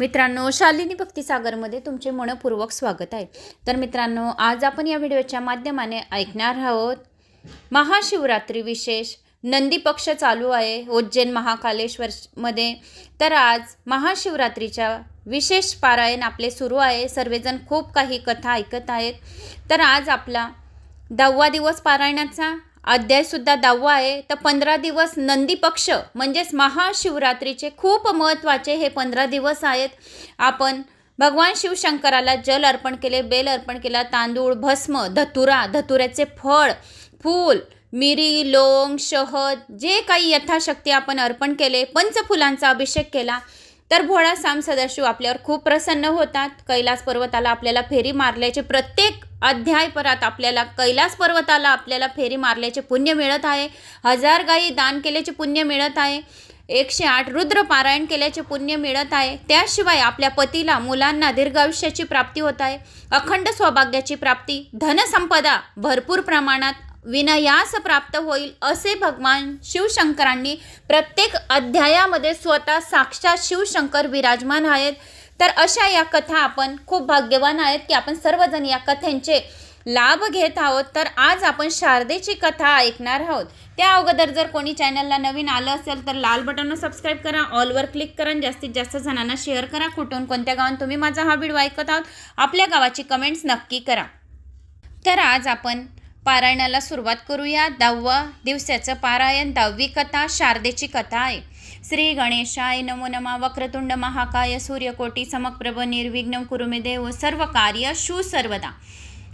मित्रांनो शालिनी भक्तिसागरमध्ये तुमचे मनपूर्वक स्वागत आहे. तर मित्रांनो आज आपण या व्हिडिओच्या माध्यमाने ऐकणार आहोत महाशिवरात्री विशेष नंदी पक्ष चालू आहे उज्जैन महाकालेश्वरमध्ये. तर आज महाशिवरात्रीच्या विशेष पारायण आपले सुरू आहे सर्वजण खूप काही कथा ऐकत आहेत. तर आज आपला दहावा दिवस पारायणाचा अध्यायसुद्धा दहावा आहे. तर पंधरा दिवस नंदी पक्ष म्हणजेच महाशिवरात्रीचे खूप महत्त्वाचे हे पंधरा दिवस आहेत. आपण भगवान शिवशंकराला जल अर्पण केले बेल अर्पण केला तांदूळ भस्म धतुरा धतुऱ्याचे फळ फूल मिरी लोंग शहद जे काही यथाशक्ती आपण अर्पण केले पंचफुलांचा अभिषेक केला तर भोळा साम सदाशिव आपल्यावर खूप प्रसन्न होतात. कैलास पर्वताला आपल्याला फेरी मारल्याचे प्रत्येक अध्यायपरात आपल्याला कैलास पर्वताला आपल्याला फेरी मारल्याचे पुण्य मिळत आहे. हजार गायी दान केल्याचे पुण्य मिळत आहे. एकशे आठ रुद्र पारायण केल्याचे पुण्य मिळत आहे. त्याशिवाय आपल्या पतीला मुलांना दीर्घायुष्याची प्राप्ती होत आहे. अखंड सौभाग्याची प्राप्ती धनसंपदा भरपूर प्रमाणात विनयास प्राप्त होईल असे भगवान शिवशंकरांनी प्रत्येक अध्यायामध्ये स्वतः साक्षात शिवशंकर विराजमान आहेत. तर अशा या कथा आपण खूप भाग्यवान आहेत की आपण सर्वजण या कथांचे लाभ घेत आहोत. तर आज आपण शारदेची कथा ऐकणार आहोत. त्या अगोदर जर कोणी चॅनलला नवीन आलं असेल तर लाल बटनवर सबस्क्राईब करा ऑलवर क्लिक करा जास्तीत जास्त जणांना शेअर करा. कुठून कोणत्या गावात तुम्ही माझा हा व्हिडिओ ऐकत आहोत आपल्या गावाची कमेंट्स नक्की करा. तर आज आपण पारायणाला सुरुवात करूया. दहावा दिवसाचं पारायण दहावी कथा शारदेची कथा आहे. श्री गणेशाय नमो नमा. वक्रतुंड महाकाय सूर्यकोटी समप्रभ निर्विघ्न कुरुमे देव सर्व कार्य शू सर्वदा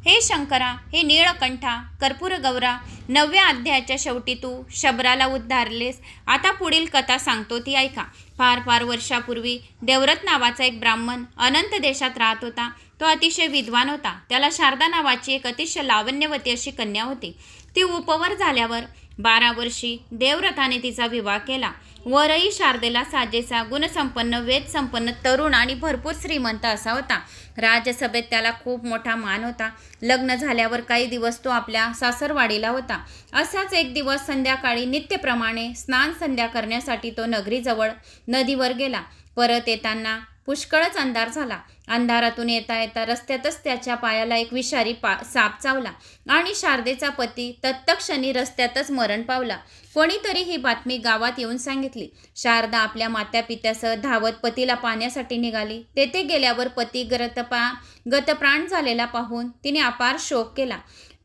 हे शंकरा हे नीळकंठा कर्पूर गौरा नवव्या अध्यायाच्या शेवटी तू शबराला उद्धारलेस. आता पुढील कथा सांगतो ती ऐका. फार फार वर्षापूर्वी देवरथ नावाचा एक ब्राह्मण अनंत देशात राहत होता. तो अतिशय विद्वान होता. त्याला शारदा नावाची एक अतिशय लावण्यवती अशी कन्या होती. ती उपवर झाल्यावर बारा वर्षी देवव्रताने तिचा विवाह केला. वरही शारदेला साजेसा गुणसंपन्न वेदसंपन्न तरुण आणि भरपूर श्रीमंत असा होता. राज्यसभेत त्याला खूप मोठा मान होता. लग्न झाल्यावर काही दिवस तो आपल्या सासरवाडीला होता. असाच एक दिवस संध्याकाळी नित्यप्रमाणे स्नान संध्या करण्यासाठी तो नगरीजवळ नदीवर गेला. परत येताना पुष्कळच अंधार झाला. अंधारातून येता येता रस्त्यातच त्याच्या पायाला एक विषारी पा साप चावला आणि शारदेचा पती तत्तक्षणी रस्त्यातच मरण पावला. कोणीतरी ही बातमी गावात येऊन सांगितली. शारदा आपल्या मात्या पित्यासह धावत पतीला पाहण्यासाठी निघाली. तेथे गेल्यावर पती गतपा गतप्राण झालेला पाहून तिने अपार शोक केला.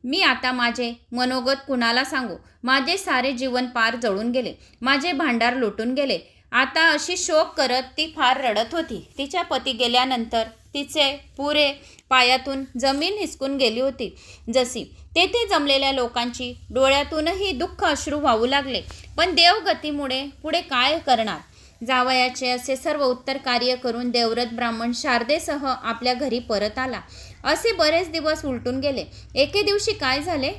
मी आता माझे मनोगत कुणाला सांगू? माझे सारे जीवन पार जळून गेले. माझे भांडार लुटून गेले. आता अशी शोक करत ती फार रडत होती. तिच्या पती गेल्यानंतर तिचे पुरे पायातून जमीन हिसकून गेली होती. जशी तेथे जमलेल्या लोकांची डोळ्यातूनही दुःख अश्रू वाहू लागले. पण देवगतीमुळे पुढे काय करणार? जावयाचे असे सर्व उत्तर कार्य करून देवव्रत ब्राह्मण शारदेसह आपल्या घरी परत आला. असे बरेच दिवस उलटून गेले. एके दिवशी काय झाले?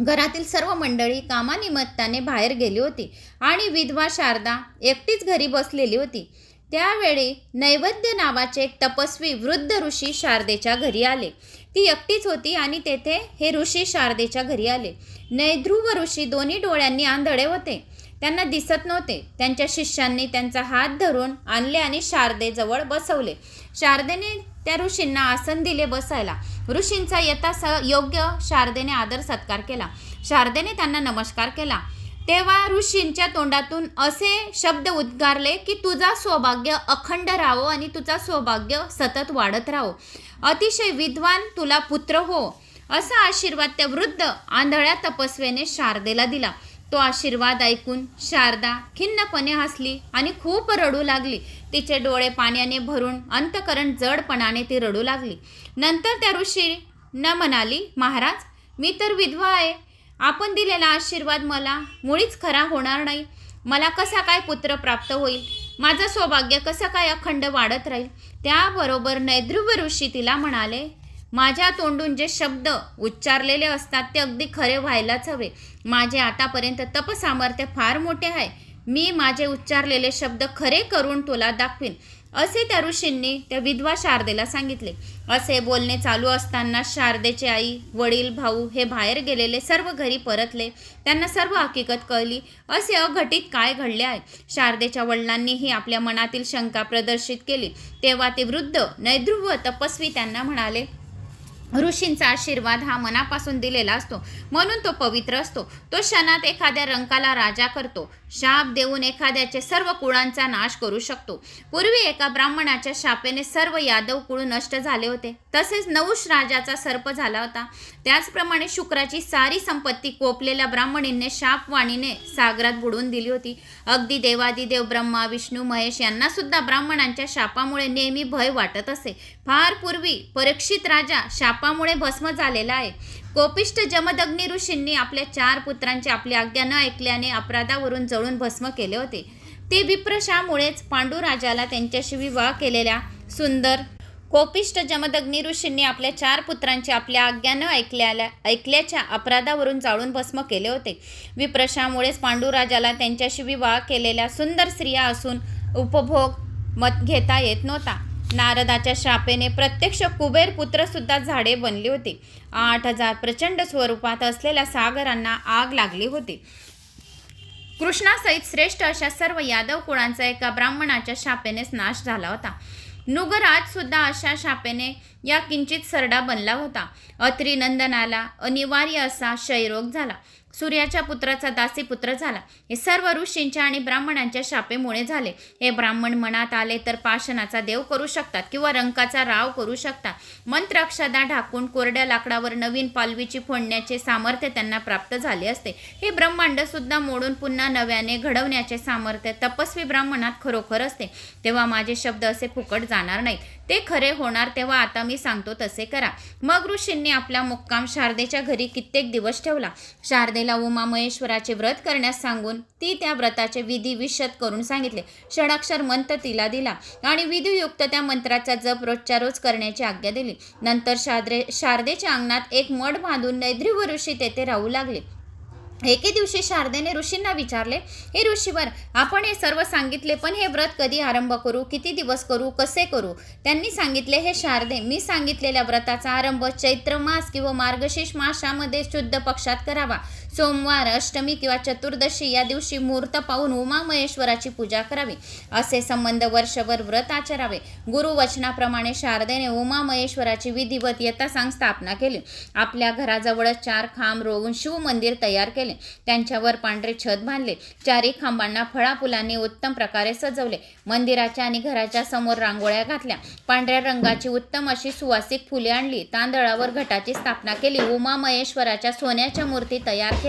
घरातील सर्व मंडळी कामानिमित्ताने बाहेर गेली होती आणि विधवा शारदा एकटीच घरी बसलेली होती. त्यावेळी नैवेद्य नावाचे एक तपस्वी वृद्ध ऋषी शारदेच्या घरी आले. ती एकटीच होती आणि तेथे हे ऋषी शारदेच्या घरी आले. नैध्रुव ऋषी दोन्ही डोळ्यांनी आंधळे होते. त्यांना दिसत नव्हते. त्यांच्या शिष्यांनी त्यांचा हात धरून आणले आणि शारदेजवळ बसवले. शारदेने त्या ऋषींना आसन दिले बसायला. ऋषींचा यथा स योग्य शारदेने आदर सत्कार केला. शारदेने त्यांना नमस्कार केला. तेव्हा ऋषींच्या तोंडातून असे शब्द उद्गारले की तुझा सौभाग्य अखंड राहो आणि तुझा सौभाग्य सतत वाढत राहो. अतिशय विद्वान तुला पुत्र हो. असा आशीर्वाद त्या वृद्ध आंधळ्या तपस्वेने शारदेला दिला. तो आशीर्वाद ऐकून शारदा खिन्नपणे हसली आणि खूप रडू लागली. तिचे डोळे पाण्याने भरून अंतकरण जडपणाने ती रडू लागली. नंतर त्या ऋषी न म्हणाली महाराज मी तर विधवा आहे. आपण दिलेला आशीर्वाद मला मुळीच खरा होणार नाही. मला कसा काय पुत्र प्राप्त होईल? माझं सौभाग्य कसं काय अखंड वाढत राहील? त्याबरोबर नैध्रुव ऋषी तिला म्हणाले माझ्या तोंडून जे शब्द उच्चारलेले असतात ते अगदी खरे व्हायलाच हवे. माझे आतापर्यंत तपसामर्थ्य फार मोठे आहे. मी माझे उच्चारलेले शब्द खरे करून तुला दाखवीन असे त्या ऋषींनी त्या विधवा शारदेला सांगितले. असे बोलणे चालू असताना शारदेचे आई वडील भाऊ हे बाहेर गेलेले सर्व घरी परतले. त्यांना सर्व हकीकत कळली. असे अघटित काय घडले आहे? शारदेच्या वडिलांनीही आपल्या मनातील शंका प्रदर्शित केली. तेव्हा ते वृद्ध नैध्रुव तपस्वी त्यांना म्हणाले ऋषींचा आशीर्वाद हा मनापासून दिलेला असतो. म्हणून तो पवित्र असतो. तो क्षणात एखाद्या रंकाला राजा करतो. शाप देऊन एखाद्याचे सर्व कुळांचा नाश करू शकतो. पूर्वी एका ब्राह्मणाच्या शापेने सर्व यादव कुळ नष्ट झाले होते. तसेच नऊश राजाचा सर्प झाला होता. त्याचप्रमाणे शुक्राची सारी संपत्ती कोपलेल्या ब्राह्मणींनी शापवाणीने सागरात बुडवून दिली होती. अगदी देवादिदेव ब्रह्मा विष्णू महेश यांना सुद्धा ब्राह्मणांच्या शापामुळे नेहमी भय वाटत असे. फार पूर्वी परीक्षित राजा शापामुळे भस्म झालेला आहे. कोपिष्ट जमदग्नी ऋषींनी आपल्या चार पुत्रांची आपली आज्ञा न ऐकल्याने अपराधावरून जळून भस्म केले होते. ते विप्रशामुळेच पांडुराजाला त्यांच्याशी विवाह केलेल्या सुंदर कोपिष्ट जमदग्नी ऋषींनी आपल्या चार पुत्रांची आपल्या आज्ञा न ऐकल्याला ऐकल्याच्या अपराधावरून जाळून भस्म केले होते. विप्रशामुळेच पांडुराजाला त्यांच्याशी विवाह केलेल्या सुंदर स्त्रिया असून उपभोग मत घेता येत नव्हता. नारदाच्या शापेने प्रत्यक्ष कुबेर पुत्रसुद्धा झाडे बनली होती. आठ हजार प्रचंड स्वरूपात असलेल्या सागरांना आग लागली होती. कृष्णासहित श्रेष्ठ अशा सर्व यादव कुळांचा एका ब्राह्मणाच्या शापेनेच नाश झाला होता. नुगराज सुद्धा अशा शापेने या किंचित सरडा बनला होता. अत्रिनंदनाला अनिवार्य असा क्षयरोग झाला. सूर्याच्या पुत्राचा दासी पुत्र झाला. हे सर्व ऋषींच्या आणि ब्राह्मणांच्या शापेमुळे झाले. हे ब्राह्मण मनात आले तर पाषाणाचा देव करू शकतात किंवा रंकाचा राव करू शकतात. मंत्र अक्षदा ढाकून कोरड्या लाकडावर नवीन पालवीची फोडण्याचे सामर्थ्य त्यांना प्राप्त झाले असते. हे ब्रह्मांड सुद्धा मोडून पुन्हा नव्याने घडवण्याचे सामर्थ्य तपस्वी ब्राह्मणात खरोखर असते. तेव्हा माझे शब्द असे फुकट जाणार नाहीत. ते खरे होणार तेव्हा आता मी सांगतो तसे करा. मग ऋषींनी आपला मुक्काम शारदेच्या घरी कित्येक दिवस ठेवला. शारदेला उमा महेश्वराचे व्रत करण्यास सांगून ती त्या व्रताचे विधी विशद करून सांगितले. षडाक्षर मंत्र तिला दिला आणि विधियुक्त त्या मंत्राचा जप रोजच्या रोज करण्याची आज्ञा दिली. नंतर शारदे शारदेच्या अंगणात एक मठ बांधून नैद्रिव ऋषी तेथे राहू लागले. एके दिवशी शारदेने ऋषींना विचारले हे ऋषीवर आपण हे सर्व सांगितले पण हे व्रत कधी आरंभ करू? किती दिवस करू? कसे करू? त्यांनी सांगितले हे शारदे मी सांगितलेल्या व्रताचा आरंभ चैत्र मास किंवा मार्गशीर्ष मासामध्ये शुद्ध पक्षात करावा. सोमवार अष्टमी किंवा चतुर्दशी या दिवशी मुहूर्त पाहून उमा महेश्वराची पूजा करावी. असे संबंध वर्षभर व्रत आचरावे. गुरुवचनाप्रमाणे शारदेने उमा महेश्वराची विधिवत यथासांग स्थापना केली. आपल्या घराजवळच चार खांब रोवून शिवमंदिर तयार केले. त्यांच्यावर पांढरे छत बांधले. चारी खांबांना फळाफुलांनी उत्तम प्रकारे सजवले. मंदिराच्या आणि घराच्या समोर रांगोळ्या घातल्या. पांढऱ्या रंगाची उत्तम अशी सुवासिक फुले आणली. तांदळावर घटाची स्थापना केली. उमा महेश्वराच्या सोन्याच्या मूर्ती तयार केल्या.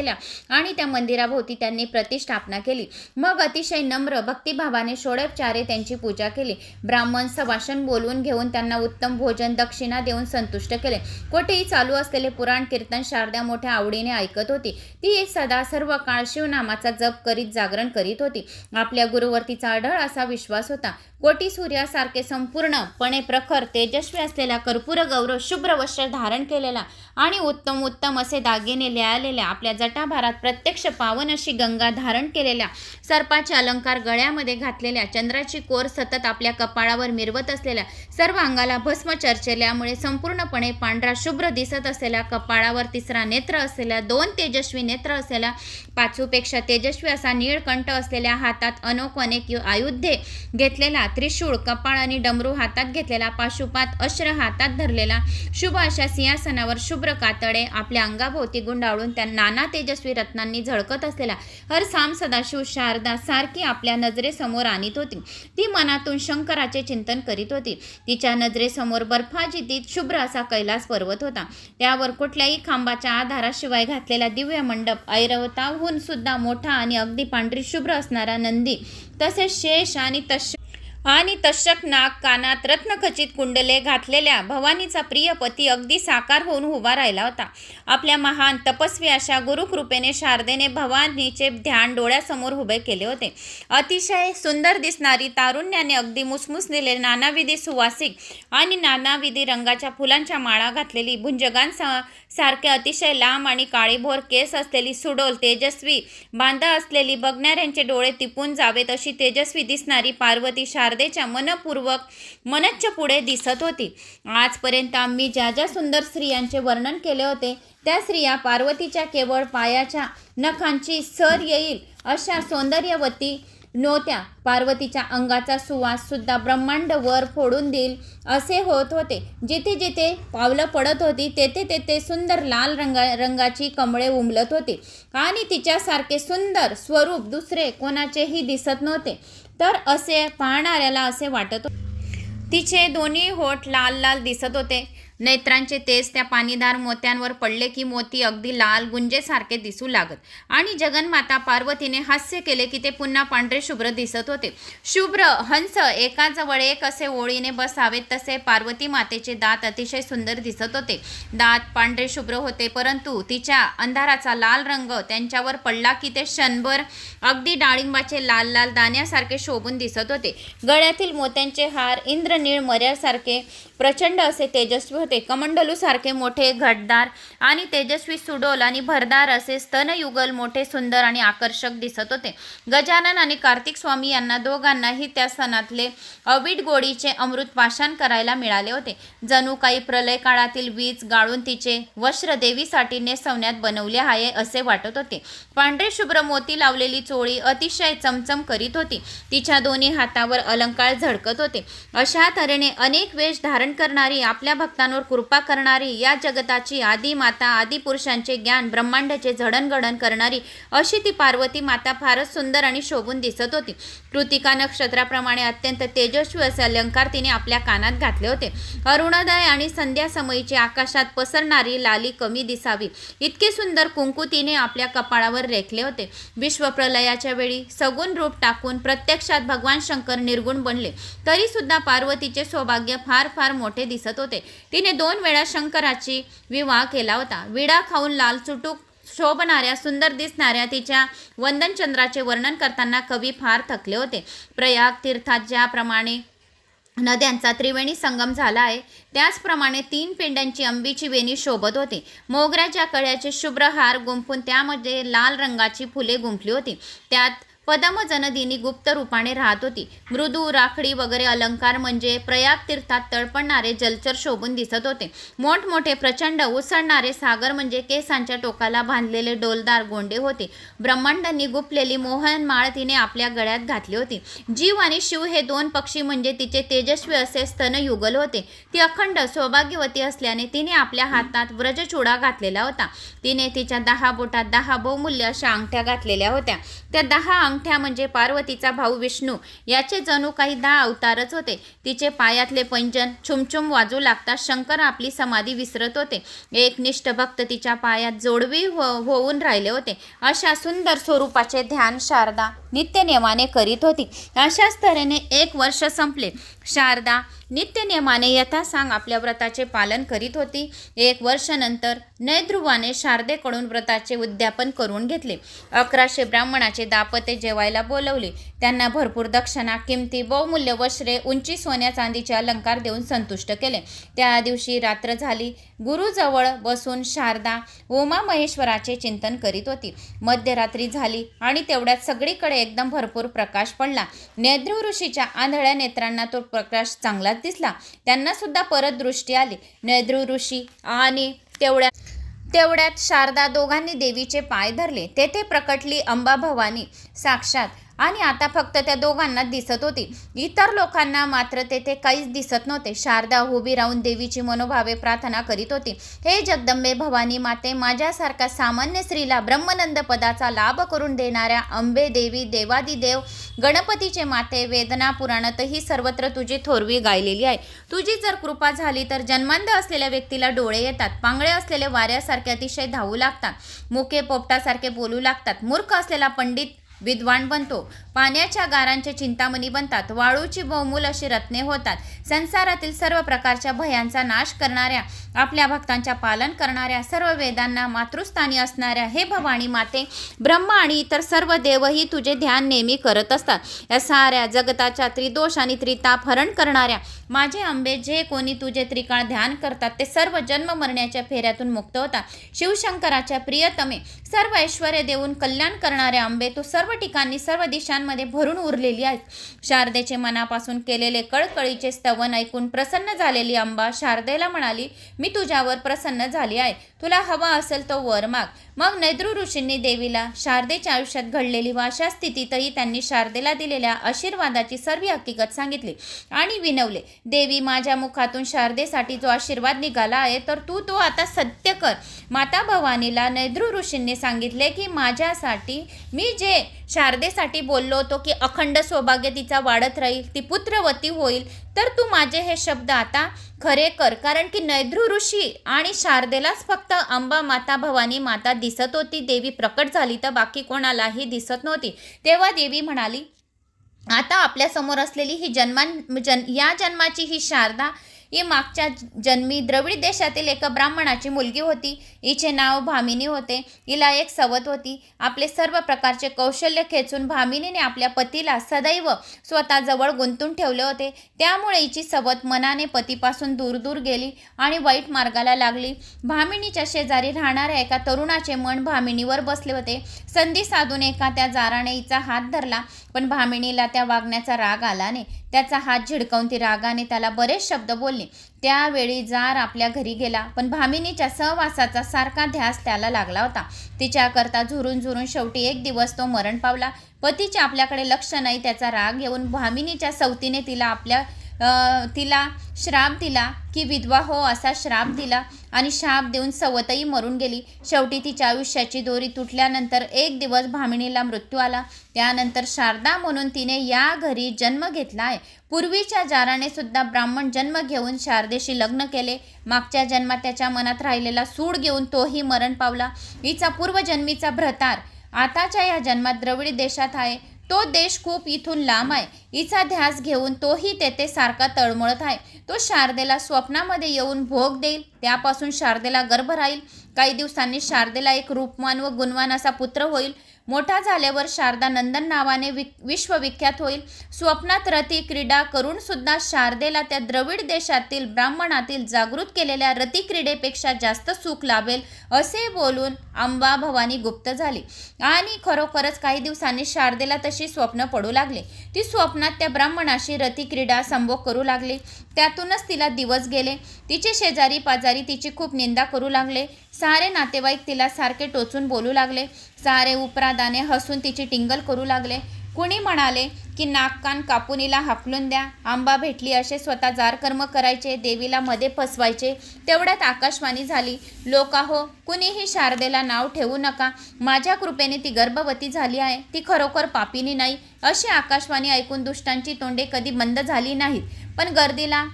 आणि त्या मंदिराभोवती त्यांनी प्रतिष्ठापना केली. मग अतिशय नम्र भक्तिभावाने षोडोपचारे त्यांची पूजा केली. ब्राह्मण सभाषण बोलवून घेऊन त्यांना उत्तम भोजन दक्षिणा देऊन संतुष्ट केले. कोठेही चालू असलेले पुराण कीर्तन शारदा मोठ्या आवडीने ऐकत होती. ती सदा सर्व काळ शिवनामाचा जप करीत जागरण करीत होती. आपल्या गुरुवर तिचा अढळ असा विश्वास होता. कोटी सूर्यासारखे संपूर्णपणे प्रखर तेजस्वी असलेला कर्पूर गौरव शुभ्र वस्त्र धारण केलेला आणि उत्तम उत्तम असे दागिने लिहालेल्या आपल्या जटाभारात प्रत्यक्ष पावन अशी गंगा धारण केलेल्या सर्पाचे अलंकार गळ्यामध्ये घातलेल्या चंद्राची कोर सतत आपल्या कपाळावर मिरवत असलेल्या सर्व अंगाला भस्म चर्चेल्यामुळे संपूर्णपणे पांढरा शुभ्र दिसत असलेल्या कपाळावर तिसरा नेत्र असलेल्या दोन तेजस्वी नेत्र असलेल्या पाचूपेक्षा तेजस्वी असा निळकंठ असलेल्या हातात अनोक अनेक आयुध्ये घेतलेला त्रिशूळ कपाळ आणि डमरू हातात घेतलेला पाशुपात अश्र हातात धरलेला शुभ अशा सिंहासनावर शुभ्र कातडे आपल्या अंगाभोवती गुंडाळून त्या नाना तेजस्वी रत्नांनी झळकत असलेला हर साम सदाशिव शारदा सारखी आपल्या नजरेसमोर आणीत होती. ती मनातून शंकराचे चिंतन करीत होती. तिच्या नजरेसमोर बर्फाजितीत शुभ्र असा कैलास पर्वत होता. त्यावर कुठल्याही खांबाच्या आधाराशिवाय घातलेला दिव्य मंडप ऐरवताहून सुद्धा मोठा आणि अगदी पांढरी शुभ्र असणारा नंदी तसेच शेष आणि तश आणि तशक नाक कानात रत्नखचित कुंडले घातलेल्या भवानीचा प्रिय पती अगदी साकार होऊन उभा राहिला होता. आपल्या महान तपस्वी अशा गुरुकृपेने शारदेने भवानीचे ध्यान डोळ्यासमोर उभे केले होते. अतिशय सुंदर दिसणारी तारुण्याने अगदी मुसमुसलेले नानाविधी सुवासिक आणि नानाविधी रंगाच्या फुलांच्या माळा घातलेली भुंजगांसा सारखे अतिशय लांब आणि काळीभोर केस असलेली सुडोल तेजस्वी बांधा असलेली बघणाऱ्यांचे डोळे तिपून जावेत अशी तेजस्वी दिसणारी पार्वती शार शारदेच्या मनपूर्वक मनच्च्या पुढे दिसत होती. आजपर्यंत आम्ही ज्या ज्या सुंदर स्त्रियांचे वर्णन केले होते त्या स्त्रिया पार्वतीच्या केवळ पायाच्या नखांची सर येईल अशा सौंदर्यवती नव्हत्या. पार्वतीच्या अंगाचा सुवास सुद्धा ब्रह्मांड वर फोडून देईल असे होत होते. जिथे जिथे पावलं पडत होती तेथे तेथे सुंदर लाल रंगा रंगाची कमळे उमलत होती. आणि तिच्यासारखे सुंदर स्वरूप दुसरे कोणाचेही दिसत नव्हते. तर असे पाहणाऱ्याला असे वाटत होते. तिचे दोन्ही होठ लाल लाल दिसत होते. नेत्रांचे तेज त्या पाणीदार मोत्यांवर पडले की मोती अगदी लाल गुंजेसारखे दिसू लागत. आणि जगन्माता पार्वतीने हास्य केले की ते पुन्हा पांढरे शुभ्र दिसत होते. शुभ्र हंस एकाजवळ एक असे ओळीने बसावेत तसे पार्वती मातेचे दात अतिशय सुंदर दिसत होते. दात पांढरे शुभ्र होते परंतु तिच्या अंधाराचा लाल रंग त्यांच्यावर पडला की ते क्षणभर अगदी डाळिंबाचे लाल लाल दाण्यासारखे शोभून दिसत होते. गळ्यातील मोत्यांचे हार इंद्रनीळ मर्यासारखे प्रचंड असे तेजस्वी होते. कमंडलूसारखे मोठे घटदार आणि तेजस्वी सुडोल आणि भरदार असे स्तनयुगल मोठे सुंदर आणि आकर्षक दिसत होते. गजानन आणि कार्तिक स्वामी यांना दोघांनाही त्या सणातले अवीट गोडीचे अमृत पाषाण करायला मिळाले होते. जणू काही प्रलय काळातील वीज गाळून तिचे वस्त्र देवीसाठी नेसवण्यात बनवले आहे असे वाटत होते. पांढरे शुभ्र मोती लावलेली चोळी अतिशय चमचम करीत होती. तिच्या दोन्ही हातावर अलंकार झळकत होते. अशा तऱ्हेने अनेक वेश धारण करणारी आपल्या भक्तांवर कृपा करणारी या जगताची आदी माता आदी पुरुषांचे ज्ञान ब्रह्मांडाचे जडणघडण करणारी अशी ती पार्वती माता फारच सुंदर आणि शोभून दिसत होती. कृतिका नक्षत्राप्रमाणे अत्यंत तेजस्वी असे अलंकार तिने आपल्या कानात घातले होते. अरुणोदय आणि संध्यासमयीचे आकाशात पसरणारी लाली कमी दिसावी. इतके सुंदर कुंकू तिने आपल्या कपाळावर रेखले होते. विश्वप्रलयाच्या वेळी सगुण रूप टाकून प्रत्यक्षात भगवान शंकर निर्गुण बनले. तरी सुद्धा पार्वतीचे सौभाग्य फार फार मोठे दिसत होते. तिने दोन वेळा शंकराची विवाह केला होता. विडा खाऊन लाल चुटूक शोभणाऱ्या सुंदर दिसणाऱ्या तिच्या वंदनचंद्राचे वर्णन करताना कवी फार थकले होते. प्रयाग तीर्थात ज्याप्रमाणे नद्यांचा त्रिवेणी संगम झाला आहे त्याचप्रमाणे तीन पेंड्यांची अंबीची वेणी शोभत होती. मोगऱ्याच्या कळ्याचे शुभ्र हार गुंफून त्यामध्ये लाल रंगाची फुले गुंफली होती. त्यात पदमजनदिनी गुप्त रूपाने राहत होती. मृदू राखडी वगैरे अलंकार म्हणजे प्रयाग तीर्थात तळपणणारे जलचर शोभून दिसत होते. मोठमोठे प्रचंड उसळणारे सागर म्हणजे केसांच्या टोकाला बांधलेले डोलदार गोंडे होते. ब्रह्मांडांनी गुपलेली मोहन माळ तिने आपल्या गळ्यात घातली होती. जीव आणि शिव हे दोन पक्षी म्हणजे तिचे तेजस्वी असे स्तनयुगल होते. ती अखंड सौभाग्यवती असल्याने तिने आपल्या हातात व्रजचुडा घातलेला होता. तिने तिच्या दहा बोटात दहा बहुमूल्य अशा अंगठ्या घातलेल्या होत्या. त्या दहा अंग अंगठ्या म्हणजे पार्वतीचा भाऊ विष्णू. याचे जणू काही दहा अवतारच होते. तिचे पायातले पंजन छुमछुम वाजू लागता शंकर आपली समाधी विसरत होते. एक निष्ठ भक्त तिच्या पायात जोडवी हो होऊन राहिले होते. अशा सुंदर स्वरूपाचे ध्यान शारदा नित्यनियमाने करीत होती. अशाच तऱ्हेने एक वर्ष संपले. शारदा नित्यनियमाने यथासांग आपल्या व्रताचे पालन करीत होती. एक वर्षानंतर नैध्रुवाने शारदेकडून व्रताचे उद्यापन करून घेतले. अकराशे ब्राह्मणाचे दापते जेवायला बोलवले. त्यांना भरपूर दक्षिणा किमती बहुमूल्य वस्त्रे उंची सोन्या चांदीचे अलंकार देऊन संतुष्ट केले. त्या दिवशी रात्र झाली. गुरुजवळ बसून शारदा उमा महेश्वराचे चिंतन करीत होती. मध्यरात्री झाली आणि तेवढ्यात सगळीकडे एकदम भरपूर प्रकाश पडला. नेद्रू ऋषीच्या आंधळ्या नेत्रांना तो प्रकाश चांगलाच दिसला. त्यांना सुद्धा परत दृष्टी आली. नेद्रू ऋषी आणि तेवढ्या तेवढ्यात शारदा दोघांनी देवीचे पाय धरले. तेथे प्रकटली अंबा भवानी साक्षात आणि आता फक्त त्या दोघांना दिसत होती. इतर लोकांना मात्र तेथे काहीच दिसत नव्हते. शारदा उभी राहून देवीची मनोभावे प्रार्थना करीत होती. हे जगदंबे भवानी माते माझ्यासारख्या सामान्य स्त्रीला ब्रह्मनंद पदाचा लाभ करून देणाऱ्या अंबे देवी देवादिदेव गणपतीचे माते वेदना पुराणातही सर्वत्र तुझी थोरवी गायलेली आहे. तुझी जर कृपा झाली तर जन्मांध असलेल्या व्यक्तीला डोळे येतात. पांगळे असलेले वाऱ्यासारखे अतिशय धावू लागतात. मुके पोपटासारखे बोलू लागतात. मूर्ख असलेला पंडित विद्वान बनतो. पाण्याच्या गारांचे चिंतामणी बनतात. वाळूची बहुमूल अशी रत्ने होतात. संसारातील सर्व प्रकारच्या भयांचा नाश करणाऱ्या आपल्या भक्तांच्या पालन करणाऱ्या सर्व वेदांना मातृस्थानी असणाऱ्या हे भवानी माते ब्रह्मा आणि इतर सर्व देवही तुझे ध्यान नेहमी करत असतात. या साऱ्या जगताच्या त्रिदोष आणि त्रिताप हरण करणाऱ्या माझे आंबे जे कोणी तुझे त्रिकाळ ध्यान करतात ते सर्व जन्म मरण्याच्या फेऱ्यातून मुक्त होतात. शिवशंकराच्या प्रियतमे सर्व ऐश्वर्य देऊन कल्याण करणाऱ्या आंबे तू सर्व सर्व ठिकाणी सर्व दिशांमध्ये भरून उरलेली आहेत. शारदेचे मनापासून केलेले कळकळीचे स्तवन ऐकून प्रसन्न झालेली अंबा शारदेला म्हणाली मी तुझ्यावर प्रसन्न झाली आहे. तुला हवा असेल तो वर माग. मग नैद्रू ऋषींनी देवीला शारदेच्या आयुष्यात घडलेली व अशा स्थितीतही त्यांनी शारदेला दिलेल्या आशीर्वादाची सर्व हकीकत सांगितली आणि विनवले देवी माझ्या मुखातून शारदेसाठी जो आशीर्वाद निघाला आहे तर तू तो आता सत्य कर. माता भवानीला नैद्रू ऋषींनी सांगितले की माझ्यासाठी मी जे शारदेसाठी बोललो होतो की अखंड सौभाग्य तिचा वाढत राहील ती पुत्रवती होईल तर तू माझे हे शब्द आता खरे कर. कारण की नैद्रू ऋषी आणि शारदेलाच फक्त अंबा माता भवानी माता दिसत होती. देवी प्रकट झाली तर बाकी कोणालाही दिसत नव्हती. तेव्हा देवी म्हणाली आता आपल्यासमोर असलेली ही जन्मान जन या जन्माची ही शारदा ही मागच्या जन्मी द्रविड देशातील एका ब्राह्मणाची मुलगी होती. हिचे नाव भामिनी होते. हिला एक सवत होती. आपले सर्व प्रकारचे कौशल्य खेचून भामिनीने आपल्या पतीला सदैव स्वतःजवळ गुंतून ठेवले होते. त्यामुळे हिची सवत मनाने पतीपासून दूर दूर गेली आणि वाईट मार्गाला लागली. भामिनीच्या शेजारी राहणाऱ्या एका तरुणाचे मन भामिनीवर बसले होते. संधी साधून एका त्या जाराने हिचा हात धरला पण भामिनीला त्या वागण्याचा राग आला नाही. त्याचा हात झिडकावून ती रागाने त्याला बरेच शब्द बोलले. त्यावेळी जार आपल्या घरी गेला. पण भामिनीच्या सहवासाचा सारखा ध्यास त्याला लागला होता. तिच्याकरता झुरून झुरून शेवटी एक दिवस तो मरण पावला. पतीचे आपल्याकडे लक्ष नाही त्याचा राग येऊन भामिनीच्या सवतीने तिला आपल्या तिला श्राप दिला की विधवा हो असा श्राप दिला आणि शाप देऊन सवतही मरून गेली. शेवटी तिच्या आयुष्याची दोरी तुटल्यानंतर एक दिवस भामिणीला मृत्यू आला. त्यानंतर शारदा म्हणून तिने या घरी जन्म घेतला आहे पूर्वीच्या जाराने सुद्धा ब्राह्मण जन्म घेऊन शारदेशी लग्न केले. मागच्या जन्मात त्याच्या मनात राहिलेला सूड घेऊन तोही मरण पावला. हिचा पूर्वजन्मीचा भ्रतार आताच्या या जन्मात द्रविड देशात आहे. तो देश खूप इथून लांब आहे. हिचा ध्यास घेऊन तोही तेथे सारखा तळमळत आहे. तो शारदेला स्वप्नामध्ये येऊन भोग देईल. त्यापासून शारदेला गर्भ राहील. काही दिवसांनी शारदेला एक रूपवान व गुणवान असा पुत्र होईल. मोठा झाल्यावर शारदा नंदन नावाने वि विश्वविख्यात होईल. स्वप्नात रती क्रीडा करूनसुद्धा शारदेला त्या द्रविड देशातील ब्राह्मणातील जागृत केलेल्या रती क्रीडेपेक्षा जास्त सुख लाभेल असे बोलून अंबा भवानी गुप्त झाली. आणि खरोखरच काही दिवसांनी शारदेला तशी स्वप्न पडू लागले. ती स्वप्नात त्या ब्राह्मणाशी रती क्रीडा संभोग करू लागली. त्यातूनच तिला दिवस गेले. तिचे शेजारी पाजारी तिची खूप निंदा करू लागले. सारे नातेवाईक तिला सारखे टोचून बोलू लागले. सारे उपरादाने हसून तिची टिंगल करू लागले. कुणी म्हणाले की नाक कान हाकलून द्या. आंबा भेटली असे स्वतः जार कर्म करायचे देवीला मध्ये फसवायचे. तेवढ्यात आकाशवाणी झाली लोकाहो कुणीही शारदेला नाव ठेवू नका. माझ्या कृपेने ती गर्भवती झाली आहे. ती खरोखर पापिनी नाही. अशी आकाशवाणी ऐकून दुष्टांची तोंडे कधी बंद झाली नाहीत. पण गर्दीला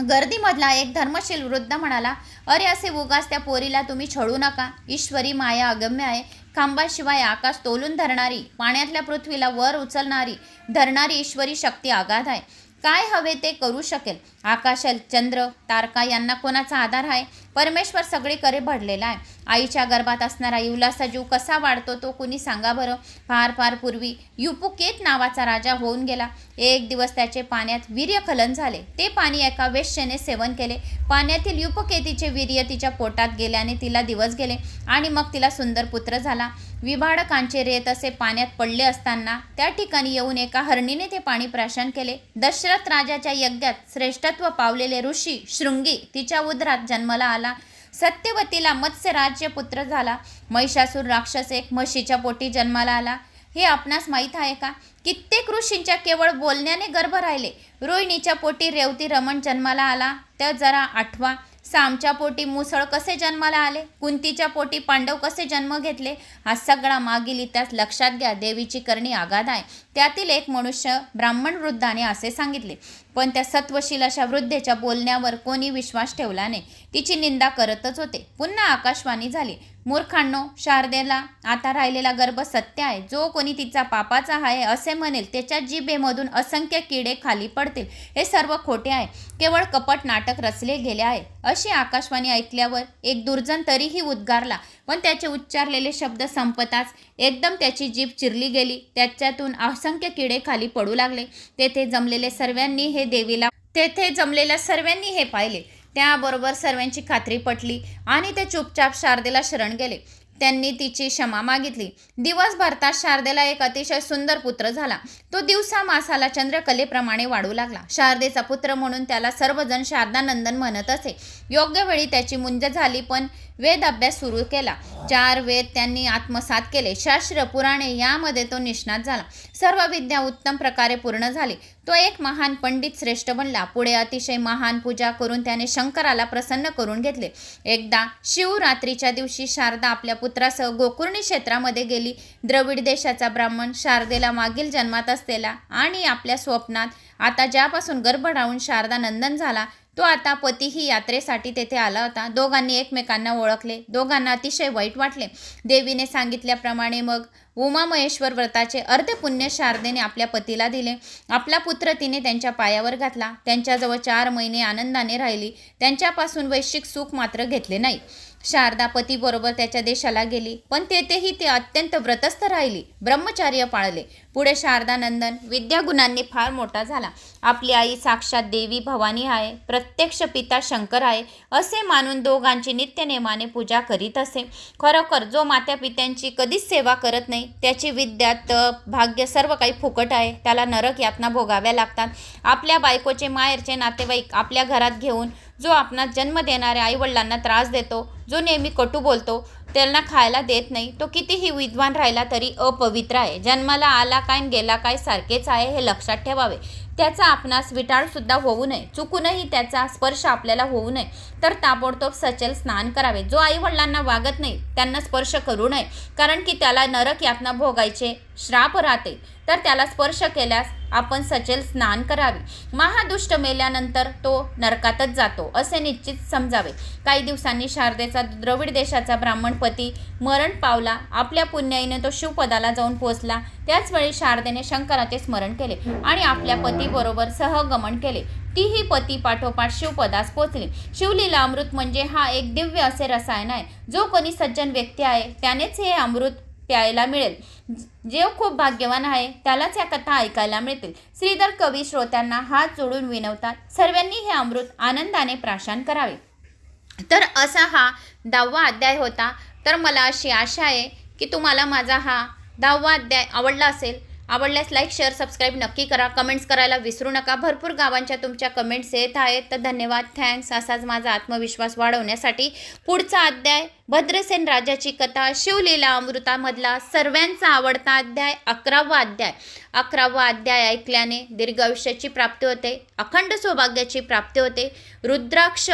गर्दीमधला एक धर्मशील वृद्ध म्हणाला अरे असे उगाच त्या पोरीला तुम्ही छळू नका. ईश्वरी माया अगम्य आहे. खांबाशिवाय आकाश तोलून धरणारी पाण्यातल्या पृथ्वीला वर उचलणारी धरणारी ईश्वरी शक्ती आघात आहे. काय हवे ते करू शकेल? आकाश चंद्र तारका यांना कोणाचा आधार आहे? परमेश्वर सगळीकडे भरलेला आहे. आईच्या गर्भात असणारा युलासा जीव कसा वाढतो तो कुणी सांगा बरं? फार फार पूर्वी युपुकेत नावाचा राजा होऊन गेला. एक दिवस त्याचे पाण्यात वीर्यखलन झाले. ते पाणी एका वेश्येने सेवन केले. पाण्यातील युपकेतीचे वीर्य तिच्या पोटात गेल्याने तिला दिवस गेले आणि मग तिला सुंदर पुत्र झाला. विभाडकांचे रेत असे पाण्यात पडले असताना त्या ठिकाणी येऊन एका हरणीने ते पाणी प्राशन केले. दशरथ राजाच्या यज्ञात श्रेष्ठत्व पावलेले ऋषी शृंगी तिच्या उदरात जन्माला आला. सत्यवतीला मत्स्य पुत्र झाला. महिषासूर राक्षस एक म्हशीच्या पोटी जन्माला आला. हे आपणास माहीत आहे का? कित्येक ऋषींच्या केवळ बोलण्याने गर्भ राहिले. रोहिणीच्या पोटी रेवती रमण जन्माला आला. त्या जरा आठवा. सामच्या पोटी मुसळ कसे जन्माला आले? कुंतीच्या पोटी पांडव कसे जन्म घेतले? हा सगळा मागील इतिहास लक्षात घ्या. देवीची करणी आगाध आहे. त्यातील एक मनुष्य ब्राह्मण वृद्धाने असे सांगितले. पण त्या सत्वशील अशा वृद्धेच्या बोलण्यावर कोणी विश्वास ठेवला नाही. तिची निंदा करतच होते. पुन्हा आकाशवाणी झाली. मूर्खांनो शारदेला आता राहिलेला गर्भ सत्य आहे. जो कोणी तिचा पापाचा आहे असे म्हणेल त्याच्या जिभेमधून असंख्य किडे खाली पडतील. हे सर्व खोटे आहे. केवळ कपट नाटक रचले गेले आहे. अशी आकाशवाणी ऐकल्यावर एक दुर्जन तरीही उद्गारला. पण त्याचे उच्चारलेले शब्द संपताच एकदम त्याची जीभ चिरली गेली. त्याच्यातून असंख्य किडे खाली पडू लागले. तेथे जमलेले सर्वांनी हे देवीला तेथे जमलेल्या सर्वांनी हे पाहिले. त्याबरोबर सर्वांची खात्री पटली आणि ते चुपचाप शारदेला शरण गेले. त्यांनी तिची क्षमा मागितली. दिवस भरता शारदेला एक अतिशय सुंदर पुत्र झाला. तो दिवसा मासाला चंद्रकलेप्रमाणे वाढू लागला. शारदेचा पुत्र म्हणून त्याला सर्वजण शारदानंदन म्हणत असे. योग्य वेळी त्याची मुंज झाली पण वेद अभ्यास सुरू केला. चार वेद त्यांनी आत्मसात केले. शास्त्र पुराणे यामध्ये तो निष्णात झाला. सर्व विद्या उत्तम प्रकारे पूर्ण झाली. तो एक महान पंडित श्रेष्ठ बनला. पुढे अतिशय महान पूजा करून त्याने शंकराला प्रसन्न करून घेतले. एकदा शिवरात्रीच्या दिवशी शारदा आपल्या पुत्रासह गोकुर्णी क्षेत्रामध्ये गेली. द्रविड देशाचा ब्राह्मण शारदेला मागील जन्मात असलेला आणि आपल्या स्वप्नात आता ज्यापासून गर्भ राहून शारदा नंदन झाला तो आता पतीही यात्रेसाठी तेथे आला होता. दोघांनी एकमेकांना ओळखले. दोघांना अतिशय वाईट वाटले. देवीने सांगितल्याप्रमाणे मग उमा महेश्वर व्रताचे अर्धे पुण्य शारदेने आपल्या पतीला दिले. आपला पुत्र तिने त्यांच्या पायावर घातला. त्यांच्याजवळ चार महिने आनंदाने राहिली. त्यांच्यापासून वैश्विक सुख मात्र घेतले नाही. शारदा पतीबरोबर त्याच्या देशाला गेली पण तेथेही ते अत्यंत व्रतस्थ राहिली ब्रह्मचार्य पाळले. पुढे शारदा नंदन विद्यागुणांनी फार मोठा झाला. आपली आई साक्षात देवी भवानी आहे प्रत्यक्ष पिता शंकर आहे असे मानून दोघांची नित्यनेमाने पूजा करीत असे. खरोखर जो मात्या पित्यांची कधीच सेवा करत नाही त्याची विद्या तप भाग्य सर्व काही फुकट आहे. त्याला नरक यातना भोगाव्या लागतात. आपल्या बायकोचे माहेरचे नातेवाईक आपल्या घरात घेऊन जो आपणास जन्म देणाऱ्या आईवडिलांना त्रास देतो जो नेहमी कटू बोलतो त्यांना खायला देत नाही तो कितीही विद्वान राहिला तरी अपवित्र आहे. जन्माला आला काय गेला काय सारखेच आहे हे लक्षात ठेवावे. त्याचा आपणास विटाळसुद्धा होऊ नये. चुकूनही त्याचा स्पर्श आपल्याला होऊ नये. तर ताबडतोब सचल स्नान करावे. जो आईवडिलांना वागत नाही त्यांना स्पर्श करू नये. कारण की त्याला नरक यातना भोगायचे श्राप राहते. तर त्याला स्पर्श केल्यास आपण सचेल स्नान करावे. महादुष्ट मेल्यानंतर तो नरकातच जातो असे निश्चित समजावे. काही दिवसांनी शारदेचा द्रविड देशाचा ब्राह्मण पती मरण पावला. आपल्या पुण्याईने तो शिवपदाला जाऊन पोहोचला. त्याचवेळी शारदेने शंकराचे स्मरण केले आणि आपल्या पतीबरोबर सहगमन केले. तीही पती पाठोपाठ शिवपदास पोचली. शिवलीला अमृत म्हणजे हा एक दिव्य असे रसायन आहे. जो कोणी सज्जन व्यक्ती आहे त्यानेच हे अमृत प्यायला मिळेल. जे खूप भाग्यवान आहे त्यालाच या कथा ऐकायला मिळतील. श्रीधर कवी श्रोत्यांना हात जोडून विनवतात सर्वांनी हे अमृत आनंदाने प्राशन करावे. तर असा हा दहावा अध्याय होता. तर मला अशी आशा आहे की तुम्हाला माझा हा दहावा अध्याय आवडला असेल. आवडल्यास लाईक शेअर सबस्क्राईब नक्की करा. कमेंट्स करायला विसरू नका. भरपूर गावांच्या तुमच्या कमेंट्स येत आहेत. तर धन्यवाद. थँक्स असाच माझा आत्मविश्वास वाढवण्यासाठी पुढचा अध्याय भद्रसेन राजाची कथा शिवलीला अमृतामधला सर्वांचा आवडता अध्याय अकरावा अध्याय. अकरावा अध्याय ऐकल्याने दीर्घ आयुष्याची प्राप्ती होते. अखंड सौभाग्याची प्राप्ती होते. रुद्राक्ष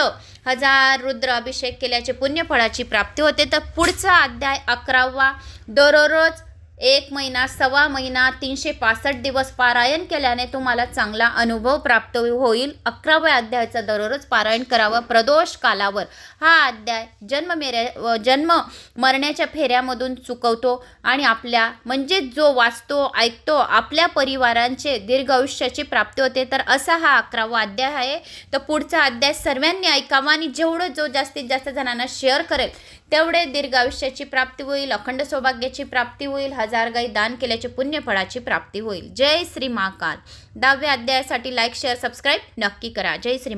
हजार रुद्र अभिषेक केल्याचे पुण्यफळाची प्राप्ती होते. तर पुढचा अध्याय अकरावा. दररोज एक महिना सव्वा महिना तीनशे पासष्ट दिवस पारायण केल्याने तुम्हाला चांगला अनुभव प्राप्त होईल. अकराव्या अध्यायाचं दररोज पारायण करावं. प्रदोष कालावर हा अध्याय जन्म मेऱ्या जन्म मरण्याच्या फेऱ्यामधून चुकवतो आणि आपल्या म्हणजे जो वाचतो ऐकतो आपल्या परिवारांचे दीर्घ आयुष्याची प्राप्ती होते. तर असा हा अकरावा अध्याय आहे. तर पुढचा अध्याय सर्वांनी ऐकावा आणि जेवढं जो जास्तीत जास्त जणांना शेअर करेल तेवढे दीर्घ आयुष्याची प्राप्ती होईल अखंड सौभाग्याची प्राप्ती होईल हजार गाई दान केल्याचे पुण्यफळाची प्राप्ती होईल. जय श्री महाकाल. दहाव्या अध्यायासाठी लाईक शेअर सबस्क्राईब नक्की करा. जय श्री